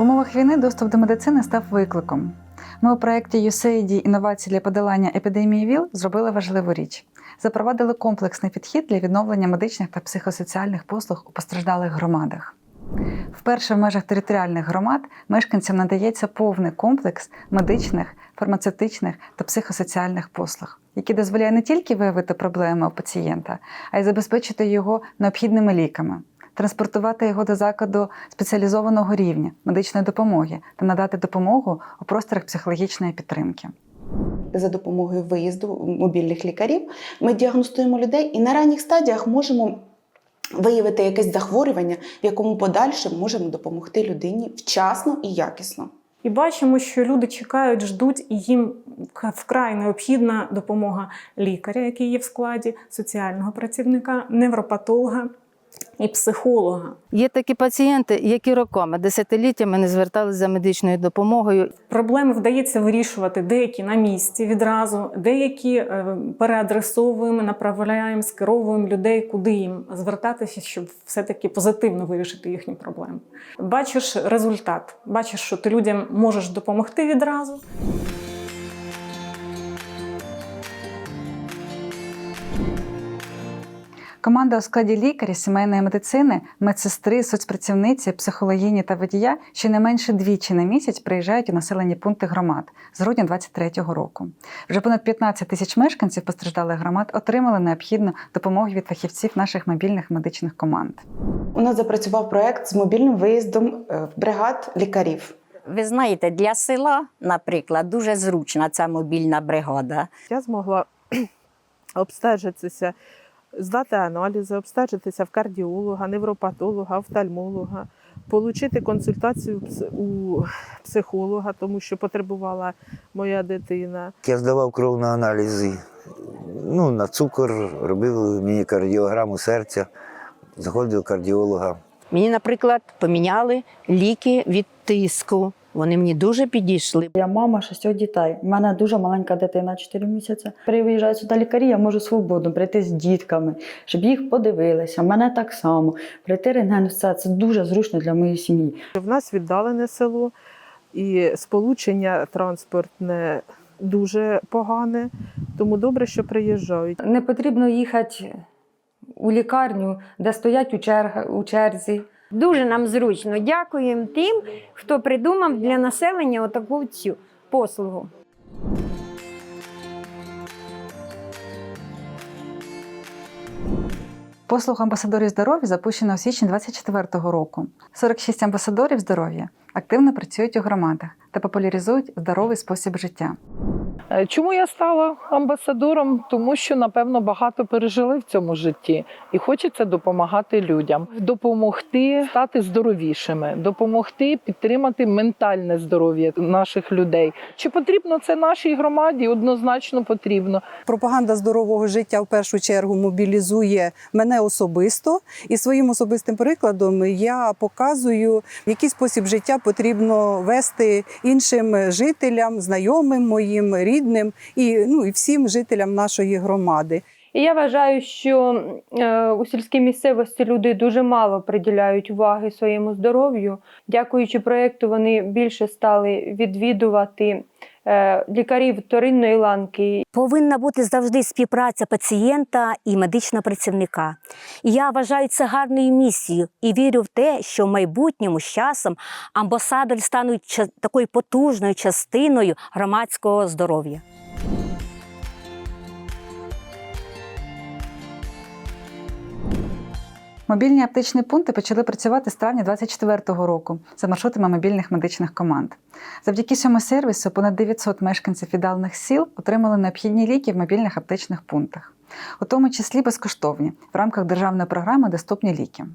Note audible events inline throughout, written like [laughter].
В умовах війни доступ до медицини став викликом. Ми у проєкті USAID інновації для подолання епідемії ВІЛ зробили важливу річ. Запровадили комплексний підхід для відновлення медичних та психосоціальних послуг у постраждалих громадах. Вперше в межах територіальних громад мешканцям надається повний комплекс медичних, фармацевтичних та психосоціальних послуг, який дозволяє не тільки виявити проблеми у пацієнта, а й забезпечити його необхідними ліками, транспортувати його до закладу спеціалізованого рівня медичної допомоги та надати допомогу у просторах психологічної підтримки. За допомогою виїзду мобільних лікарів ми діагностуємо людей і на ранніх стадіях можемо виявити якесь захворювання, в якому подальше можемо допомогти людині вчасно і якісно. І бачимо, що люди чекають, ждуть, і їм вкрай необхідна допомога лікаря, який є в складі, соціального працівника, невропатолога і психолога. Є такі пацієнти, які роками, десятиліттями не зверталися за медичною допомогою. Проблеми вдається вирішувати деякі на місці відразу, деякі е, переадресовуємо, направляємо, скеровуємо людей, куди їм звертатися, щоб все-таки позитивно вирішити їхні проблеми. Бачиш результат, бачиш, що ти людям можеш допомогти відразу. Команда у складі лікаря, сімейної медицини, медсестри, соцпрацівниці, психологині та водія щонайменше двічі на місяць приїжджають у населені пункти громад з грудня 2023 року. Вже понад 15 тисяч мешканців постраждалих громад отримали необхідну допомогу від фахівців наших мобільних медичних команд. У нас запрацював проект з мобільним виїздом е, бригад лікарів. Ви знаєте, для села, наприклад, дуже зручна ця мобільна бригада. Я змогла [clears throat] обстежитися, здати аналізи, обстежитися в кардіолога, невропатолога, офтальмолога, отримати консультацію у психолога, тому що потребувала моя дитина. Я здавав кров на аналізи, ну, на цукор, робив мені кардіограму серця, заходив до кардіолога. Мені, наприклад, поміняли ліки від тиску. Вони мені дуже підійшли. Я мама шістьох дітей. У мене дуже маленька дитина, 4 місяці. Приїжджають сюди лікарі, я можу свободно прийти з дітками, щоб їх подивилися. Мене так само. Прийти рентген, все це дуже зручно для моєї сім'ї. В нас віддалене село, і сполучення транспортне дуже погане, тому добре, що приїжджають. Не потрібно їхати у лікарню, де стоять у черзі. Дуже нам зручно. Дякуємо тим, хто придумав для населення отаку цю послугу. Послуг амбасадорів здоров'я запущено у січні 2024 року. 46 амбасадорів здоров'я активно працюють у громадах та популяризують здоровий спосіб життя. Е, Чому я стала амбасадором? Тому що, напевно, багато пережили в цьому житті і хочеться допомагати людям, допомогти стати здоровішими, допомогти підтримати ментальне здоров'я наших людей. Чи потрібно це нашій громаді? Однозначно потрібно. Пропаганда здорового життя в першу чергу мобілізує мене особисто, і своїм особистим прикладом я показую, який спосіб життя потрібно вести іншим жителям, знайомим моїм, рідним і ну і всім жителям нашої громади. І я вважаю, що е, у сільській місцевості люди дуже мало приділяють уваги своєму здоров'ю. Дякуючи проєкту, вони більше стали відвідувати е, лікарів вторинної ланки. Повинна бути завжди співпраця пацієнта і медичного працівника. Я вважаю це гарною місією і вірю в те, що в майбутньому з часом амбасадори стануть такою потужною частиною громадського здоров'я. Мобільні аптечні пункти почали працювати з травня 2024 року за маршрутами мобільних медичних команд. Завдяки цьому сервісу понад 900 мешканців віддалених сіл отримали необхідні ліки в мобільних аптечних пунктах, у тому числі безкоштовні в рамках державної програми Доступні ліки.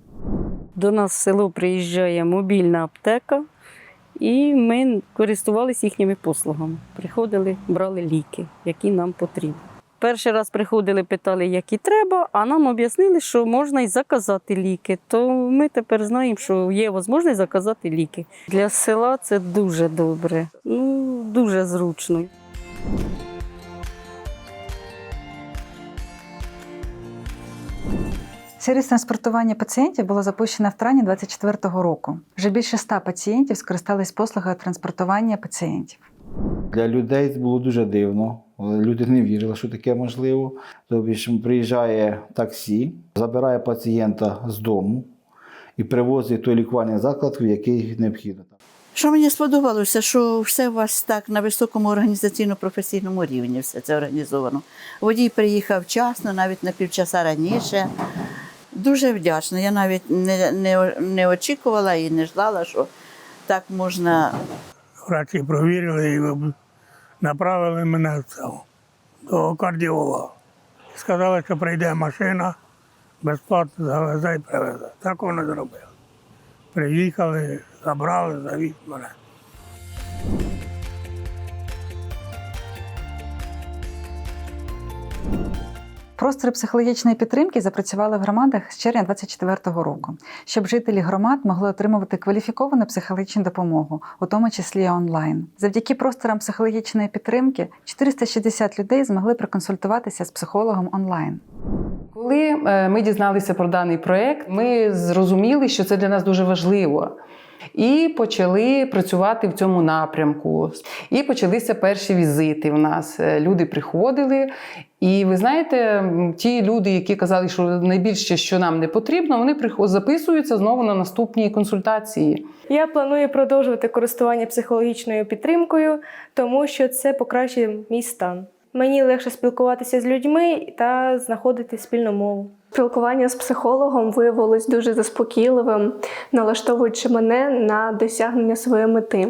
До нас в село приїжджає мобільна аптека, і ми користувалися їхніми послугами. Приходили, брали ліки, які нам потрібні. Перший раз приходили, питали, які треба, а нам об'яснили, що можна і заказати ліки. То ми тепер знаємо, що є можливість заказати ліки. Для села це дуже добре, ну дуже зручно. Сервіс транспортування пацієнтів було запущено в травні 2024 року. Вже більше 100 пацієнтів скористались послугою транспортування пацієнтів. Для людей це було дуже дивно. Люди не вірили, що таке можливо. Тобто ж приїжджає таксі, забирає пацієнта з дому і привозить той лікувальний заклад, в який необхідно. Що мені сподобалося, що все у вас так на високому організаційно-професійному рівні все це організовано. Водій приїхав вчасно, навіть на півчаса раніше. Дуже вдячна. Я навіть не, не, не очікувала і не ждала, що так можна. Врачі провірили і направили мене до кардіолога. Сказали, що прийде машина, безплатно завезе і привезе. Так вони зробили. Приїхали, забрали, завіз мене. Простори психологічної підтримки запрацювали в громадах з червня 2024 року, щоб жителі громад могли отримувати кваліфіковану психологічну допомогу, у тому числі онлайн. Завдяки просторам психологічної підтримки 460 людей змогли проконсультуватися з психологом онлайн. Коли е, ми дізналися про даний проект, ми зрозуміли, що це для нас дуже важливо. І почали працювати в цьому напрямку. І почалися перші візити в нас. Е, Люди приходили. І ви знаєте, ті люди, які казали, що найбільше, що нам не потрібно, вони записуються знову на наступні консультації. Я планую продовжувати користування психологічною підтримкою, тому що це покращує мій стан. Мені легше спілкуватися з людьми та знаходити спільну мову. Спілкування з психологом виявилось дуже заспокійливим, налаштовуючи мене на досягнення своєї мети.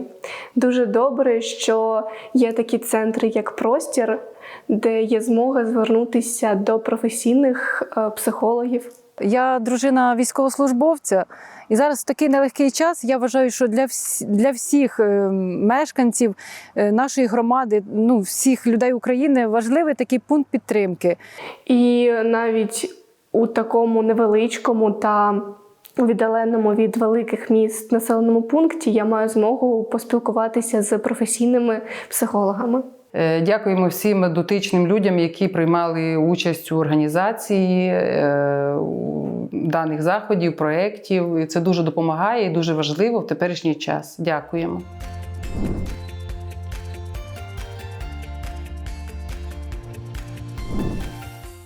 Дуже добре, що є такі центри, як простір, де є змога звернутися до професійних е, психологів. Я дружина військовослужбовця, і зараз в такий нелегкий час я вважаю, що для всі, для всіх е, мешканців е, нашої громади, ну всіх людей України важливий такий пункт підтримки. І навіть у такому невеличкому та віддаленому від великих міст населеному пункті я маю змогу поспілкуватися з професійними психологами. Е, Дякуємо всім дотичним людям, які приймали участь у організації е, даних заходів, проєктів. Це дуже допомагає і дуже важливо в теперішній час. Дякуємо.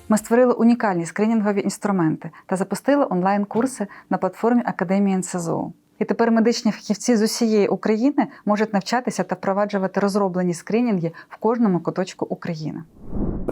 Ми створили унікальні скринінгові інструменти та запустили онлайн-курси на платформі Академії НСЗУ. І тепер медичні фахівці з усієї України можуть навчатися та впроваджувати розроблені скринінги в кожному куточку України.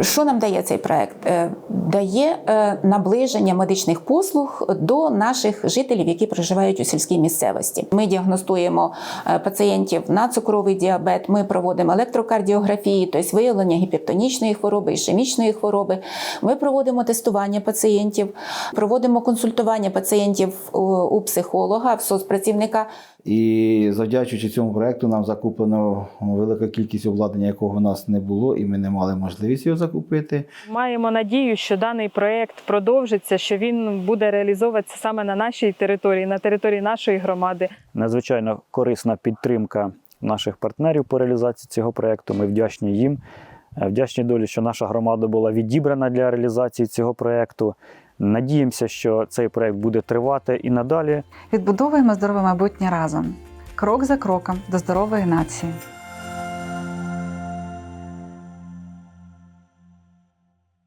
Що нам дає цей проект? Е, Дає е, наближення медичних послуг до наших жителів, які проживають у сільській місцевості. Ми діагностуємо е, пацієнтів на цукровий діабет. Ми проводимо електрокардіографії, тобто виявлення гіпертонічної хвороби, ішемічної хвороби. Ми проводимо тестування пацієнтів, проводимо консультування пацієнтів у, у психолога, в соцпрацівника. І завдячуючи цьому проекту, нам закуплено велика кількість обладнання, якого в нас не було, і ми не мали можливості його закупити. Маємо надію, що даний проєкт продовжиться, що він буде реалізовуватися саме на нашій території, на території нашої громади. Надзвичайно корисна підтримка наших партнерів по реалізації цього проєкту. Ми вдячні їм. Вдячні долі, що наша громада була відібрана для реалізації цього проєкту. Надіємося, що цей проект буде тривати і надалі. Відбудовуємо здорове майбутнє разом. Крок за кроком до здорової нації.